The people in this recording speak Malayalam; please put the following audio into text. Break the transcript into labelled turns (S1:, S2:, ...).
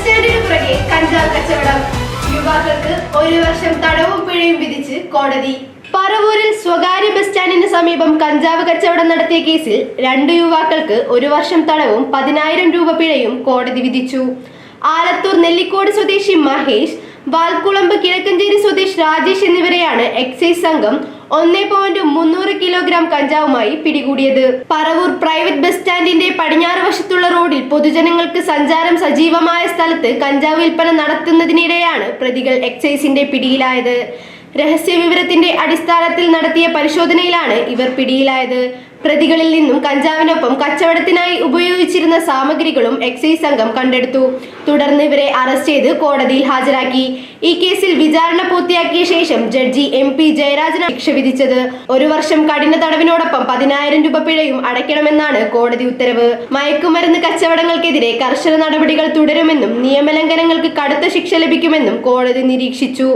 S1: സ്റ്റാൻഡിന് പുറകെ കഞ്ചാവ് കച്ചവടം. യുവാക്കൾക്ക് ഒരു വർഷം തടവും പിഴയും വിധിച്ച് കോടതി. പറവൂരിൽ സ്വകാര്യ ബസ് സ്റ്റാൻഡിന് സമീപം കഞ്ചാവ് കച്ചവടം നടത്തിയ കേസിൽ രണ്ട് യുവാക്കൾക്ക് ഒരു വർഷം തടവും പതിനായിരം രൂപ പിഴയും കോടതി വിധിച്ചു. ആലത്തൂർ നെല്ലിക്കോട് സ്വദേശി മഹേഷ് വാൽക്കുളമ്പ് കിഴക്കഞ്ചേരി സ്വദേശി രാജേഷ് എന്നിവരെയാണ് എക്സൈസ് സംഘം ഒന്നേ പോയിന്റ് മുന്നൂറ് കിലോഗ്രാം കഞ്ചാവുമായി പിടികൂടിയത്. പറവൂർ പ്രൈവറ്റ് ബസ് സ്റ്റാൻഡിന്റെ പടിഞ്ഞാറ് വശത്തുള്ള റോഡിൽ പൊതുജനങ്ങൾക്ക് സഞ്ചാരം സജീവമായ സ്ഥലത്ത് കഞ്ചാവ് വിൽപ്പന നടത്തുന്നതിനിടെയാണ് പ്രതികൾ എക്സൈസിന്റെ പിടിയിലായത്. രഹസ്യ വിവരത്തിന്റെ അടിസ്ഥാനത്തിൽ നടത്തിയ പരിശോധനയിലാണ് ഇവർ പിടിയിലായത്. പ്രതികളിൽ നിന്നും കഞ്ചാവിനൊപ്പം കച്ചവടത്തിനായി ഉപയോഗിച്ചിരുന്ന സാമഗ്രികളും എക്സൈസ് സംഘം കണ്ടെടുത്തു. തുടർന്ന് ഇവരെ അറസ്റ്റ് ചെയ്ത് കോടതിയിൽ ഹാജരാക്കി. ഈ കേസിൽ വിചാരണ പൂർത്തിയാക്കിയ ശേഷം ജഡ്ജി എം പി ജയരാജനാണ് ശിക്ഷ വിധിച്ചത്. ഒരു വർഷം കഠിന തടവിനോടൊപ്പം പതിനായിരം രൂപ പിഴയും അടയ്ക്കണമെന്നാണ് കോടതി ഉത്തരവ്. മയക്കുമരുന്ന് കച്ചവടങ്ങൾക്കെതിരെ കർശന നടപടികൾ തുടരുമെന്നും നിയമലംഘനങ്ങൾക്ക് കടുത്ത ശിക്ഷ ലഭിക്കുമെന്നും കോടതി നിരീക്ഷിച്ചു.